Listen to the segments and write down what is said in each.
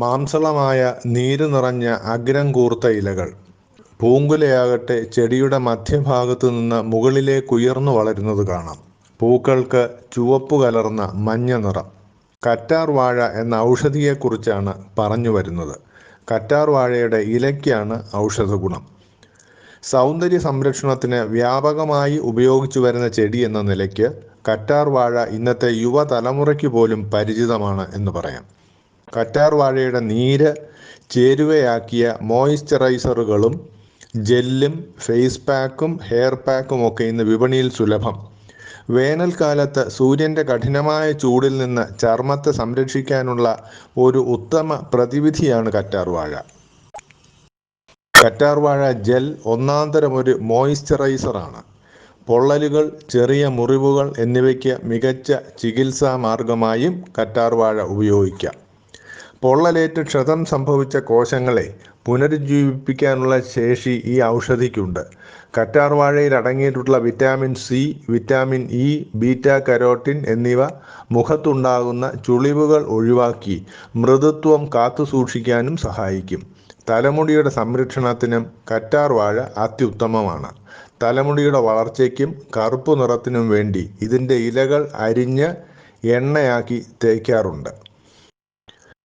മാംസളമായ നീരു നിറഞ്ഞ അഗ്രം കൂർത്ത ഇലകൾ. പൂങ്കുലയാകട്ടെ ചെടിയുടെ മധ്യഭാഗത്തു നിന്ന് മുകളിലേക്ക് ഉയർന്നു വളരുന്നത് കാണാം. പൂക്കൾക്ക് ചുവപ്പ് കലർന്ന മഞ്ഞ നിറം. കറ്റാർ വാഴ എന്ന ഔഷധിയെക്കുറിച്ചാണ് പറഞ്ഞു വരുന്നത്. കറ്റാർ വാഴയുടെ ഇലയ്ക്കാണ് ഔഷധ ഗുണം സൗന്ദര്യ സംരക്ഷണത്തിന് വ്യാപകമായി ഉപയോഗിച്ചു വരുന്ന ചെടി എന്ന നിലയ്ക്ക് കറ്റാർ വാഴ ഇന്നത്തെ യുവതലമുറയ്ക്ക് പോലും പരിചിതമാണ് എന്ന് പറയാം. കറ്റാർ വാഴയുടെ നീര് ചേരുവയാക്കിയ മോയ്സ്ചറൈസറുകളും ജെല്ലും ഫേസ് പാക്കും ഹെയർ പാക്കും ഒക്കെ ഇന്ന് വിപണിയിൽ സുലഭം. വേനൽക്കാലത്ത് സൂര്യന്റെ കഠിനമായ ചൂടിൽ നിന്ന് ചർമ്മത്തെ സംരക്ഷിക്കാനുള്ള ഒരു ഉത്തമ പ്രതിവിധിയാണ് കറ്റാർവാഴ. കറ്റാർവാഴ കറ്റാർ വാഴ ജെൽ ഒന്നാന്തരം ഒരു മോയ്സ്ചറൈസറാണ്. പൊള്ളലുകൾ ചെറിയ മുറിവുകൾ എന്നിവയ്ക്ക് മികച്ച ചികിത്സാ മാർഗമായും കറ്റാർ വാഴ ഉപയോഗിക്കാം. പൊള്ളലേറ്റ് ക്ഷതം സംഭവിച്ച കോശങ്ങളെ പുനരുജ്ജീവിപ്പിക്കാനുള്ള ശേഷി ഈ ഔഷധിക്കുണ്ട്. കറ്റാർവാഴയിൽ അടങ്ങിയിട്ടുള്ള vitamin C vitamin E beta carotene എന്നിവ മുഖത്തുണ്ടാകുന്ന ചുളിവുകൾ ഒഴിവാക്കി മൃദുത്വം കാത്തുസൂക്ഷിക്കാനും സഹായിക്കും. തലമുടിയുടെ സംരക്ഷണത്തിനും കറ്റാർവാഴ അത്യുത്തമമാണ്. തലമുടിയുടെ വളർച്ചയ്ക്കും കറുപ്പ് നിറത്തിനും വേണ്ടി ഇതിന്റെ ഇലകൾ അരിഞ്ഞ് എണ്ണയാക്കി തേക്കാറുണ്ട്.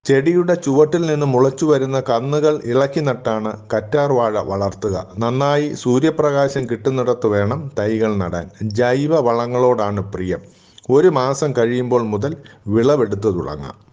ചെടിയുടെ ചുവട്ടിൽ നിന്ന് മുളച്ചു വരുന്ന കന്നുകൾ ഇളക്കി നട്ടാണ് കറ്റാർ വാഴ വളർത്തുക. നന്നായി സൂര്യപ്രകാശം കിട്ടുന്നിടത്ത് വേണം തൈകൾ നടാൻ. ജൈവ വളങ്ങളോടാണ് പ്രിയം. ഒരു മാസം കഴിയുമ്പോൾ മുതൽ വിളവെടുത്തു തുടങ്ങാം.